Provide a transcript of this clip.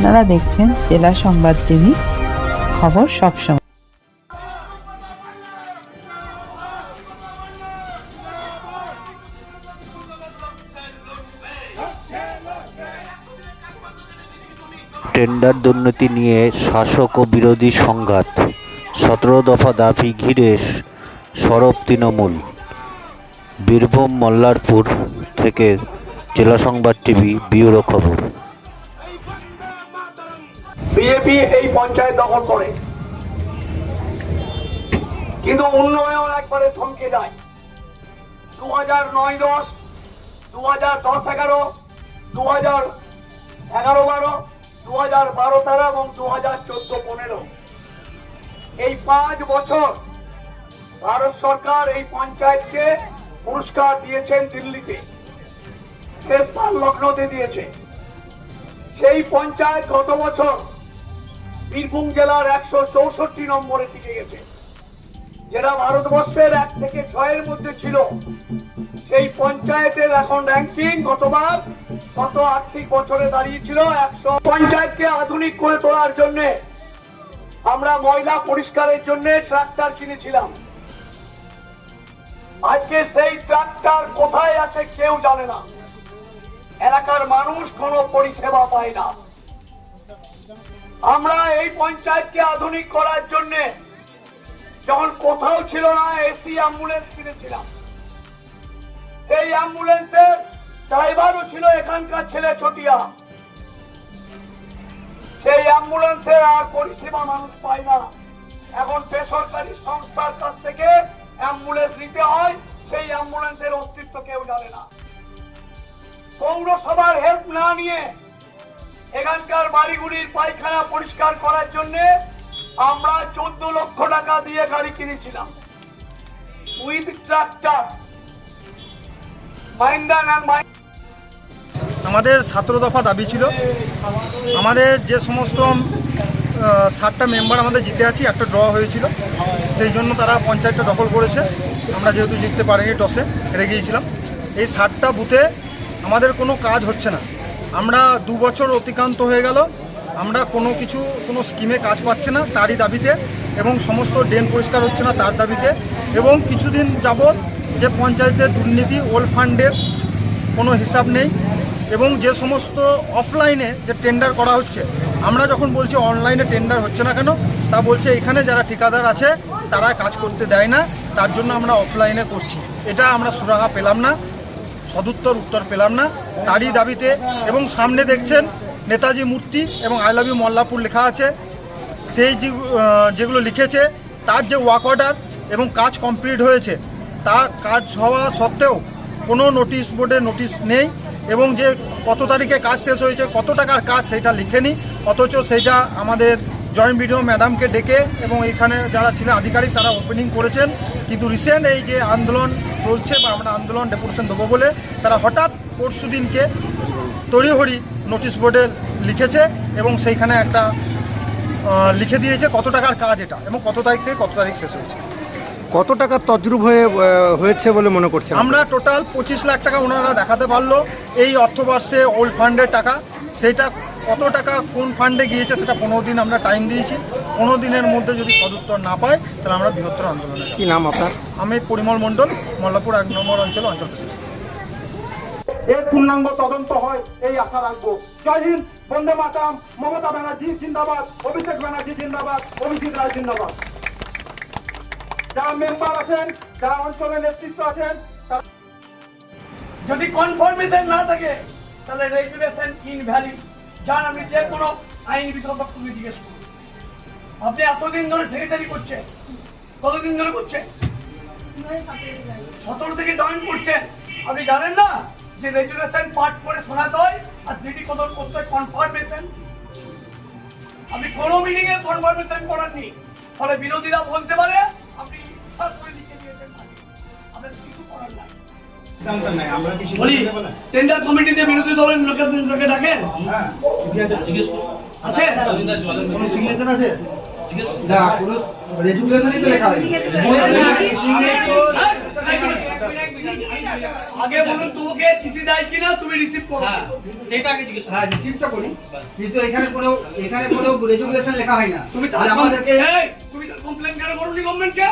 আপনারা দেখছেন জেলা সংবাদ টিভি, খবর সবসময় টেন্ডার দুর্নীতি নিয়ে শাসক ও বিরোধী সংঘাত। সতেরো দফা দাবি ঘিরে সরব তৃণমূল। বীরভূম, মল্লারপুর থেকে জেলা সংবাদ টিভি, ব্যুরো খবর। বিজেপি এই পঞ্চায়েত দখল করে। কিন্তু উন্নয়ন একবারে থমকে যায়। দু হাজার নয় দশ দু হাজার দশ এগারো দু হাজার এগারো বারো দু হাজার বারো তেরো এবং দু হাজার চোদ্দ পনেরো। এই পাঁচ বছর ভারত সরকার এই পঞ্চায়েতকে পুরস্কার দিয়েছেন দিল্লিতে। শেষবার লখনৌতে দিয়েছে। সেই পঞ্চায়েত গত বছর বীরভূম জেলার একশো চৌষট্টি নম্বরে টিকে গেছে। যেটা ভারতবর্ষের এক থেকে ছয়ের মধ্যে ছিল। সেই পঞ্চায়েতের এখন র্যাঙ্কিং গতবার গত আর্থিক বছরে দাঁড়িয়েছিল? একশো পঞ্চায়েতকে আধুনিক করে তোলার জন্য আমরা ময়লা পরিষ্কারের জন্য ট্রাক্টর কিনেছিলাম। আজকে সেই ট্রাক্টর কোথায় আছে কেউ জানে না। এলাকার মানুষ কোনো পরিষেবা পায় না। আমরা এই পঞ্চায়েতকে আধুনিক করার জন্য যখন কোথাও ছিল না এসি অ্যাম্বুলেন্স কিনেছিলাম। সেই অ্যাম্বুলেন্সের ড্রাইভারও ছিল এখানকার ছেলে ছটিয়া সেই অ্যাম্বুলেন্সের আর পরিষেবা মানুষ পায় না। এখন বেসরকারি সংস্থার কাছ থেকে অ্যাম্বুলেন্স নিতে হয়, সেই অ্যাম্বুলেন্সের অস্তিত্ব কেউ জানে না। পৌরসভার হেল্প না নিয়ে এখানকার বাড়িগুলির পায়খানা পরিষ্কার করার জন্য আমরা চোদ্দ লক্ষ টাকা দিয়ে গাড়ি কিনেছিলাম। উইথ ট্রাক্টর আমাদের সতেরো দফা দাবি ছিল। আমাদের যে সমস্ত ষাটটা মেম্বার আমাদের জিতে আছি, একটা ড্র হয়েছিল। সেই জন্য তারা পঞ্চায়েতটা দখল করেছে। আমরা যেহেতু জিততে পারিনি টসে হেরে গিয়েছিলাম। এই ষাটটা বুথে আমাদের কোনো কাজ হচ্ছে না। আমরা দু বছর অতিক্রান্ত হয়ে গেল। আমরা কোনো কিছু, কোনো স্কিমে কাজ পাচ্ছে না তারই দাবিতে এবং সমস্ত ড্রেন পরিষ্কার হচ্ছে না তার দাবিতে এবং কিছুদিন যাবৎ যে পঞ্চায়েতের দুর্নীতি ওল্ড ফান্ডের কোনো হিসাব নেই এবং যে সমস্ত অফলাইনে যে টেন্ডার করা হচ্ছে, আমরা যখন বলছি অনলাইনে টেন্ডার হচ্ছে না কেন, তা বলছে এখানে যারা ঠিকাদার আছে তারা কাজ করতে দেয় না, তার জন্য আমরা অফলাইনে করছি। এটা আমরা সুরাহা পেলাম না, সদুত্তর উত্তর পেলাম না। তারই দাবিতে এবং সামনে দেখছেন নেতাজি মূর্তি এবং আই লাভ ইউ মল্লাপুর লেখা আছে। সেই যেগুলো লিখেছে, তার যে ওয়ার্ক অর্ডার এবং কাজ কমপ্লিট হয়েছে তার কাজ হওয়া সত্ত্বেও কোনো নোটিশ বোর্ডে নোটিশ নেই এবং যে কত তারিখে কাজ শেষ হয়েছে, কত টাকার কাজ সেটা লিখেনি। অথচ সেইটা আমাদের জয়েন্ট বিডিও ম্যাডামকে ডেকে এবং এখানে যারা ছিলেন আধিকারিক তারা ওপেনিং করেছেন। কিন্তু রিসেন্ট এই যে আন্দোলন চলছে বা আমরা আন্দোলন ডেপুটেশন দেবো বলে তারা হঠাৎ পরশু দিনকে তড়িহড়ি নোটিশ বোর্ডে লিখেছে এবং সেইখানে একটা লিখে দিয়েছে কত টাকার কাজ এটা এবং কত তারিখ থেকে কত তারিখ শেষ হয়েছে। কত টাকা তদ্রুপ হয়ে হয়েছে বলে মনে করছেন আমরা টোটাল পঁচিশ লাখ টাকা ওনারা দেখাতে পারল। এই অর্থবর্ষে ওল্ড ফান্ডের টাকা সেটা কত টাকা কোন ফান্ডে গিয়েছে সেটা পনেরো দিন আমরা টাইম দিয়েছি। পনেরো দিনের মধ্যে যদি সদুত্তর না পাই তাহলে আমরা বৃহত্তর আন্দোলনে। কি নাম আপনার? আমি পরিমল মণ্ডল মল্লাপুর এক নম্বর অঞ্চল অঞ্চল প্রেসিডেন্ট এর পূর্ণাঙ্গ তদন্ত হয় এই আশা রাখব। জয় হিন্দ বন্দে মাতাম মমতা ব্যানার্জি জিন্দাবাদ অভিষেক ব্যানার্জি জিন্দাবাদ অভিজিৎ রায় জিন্দাবাদ। যারা মেম্বার আছেন যারা অঞ্চলের নেতৃত্ব আছেন যদি কনফার্মেশন না থাকে তাহলে রেগুলেশন ইনভ্যালিড যান আপনি যে কোনো আইন বিশেষজ্ঞকে জিজ্ঞেস করুন আপনি এতদিন ধরে সেক্রেটারি করছেন, কতদিন ধরে করছেন? সতেরো থেকে জয়েন করছেন। আপনি জানেন না যে রেজুলেশন পাঠ করে শোনাতে হয় আর দিদি কত করতে হয় কনফার্মেশন আপনি কোনো মিটিং এ কনফার্মেশন করাননি। ফলে বিরোধীরা বলতে পারে, আপনি করে লিখে দিয়েছেন। আপনার কিছু করার নাই। বলি টেন্ডার কমিটিতে বিরোধী দলের লোককে ডাকেন? আছে? কোনো সিগনেচার আছে? না কোনো রেজুলেশনই তো লেখা হয়নি। হ্যাঁ? আগে বলুন তোমাকে চিঠি দেয় কিনা তুমি রিসিভ করো হ্যাঁ সেটা আগে জিজ্ঞেস হ্যাঁ রিসিভটা করি। কিন্তু এখানে কোনো এখানে কোনো রেজুলেশন লেখা হয় না। তুমি তাহলে আমাদেরকে তুমি কমপ্লেন কেন করোনি গভর্নমেন্টকে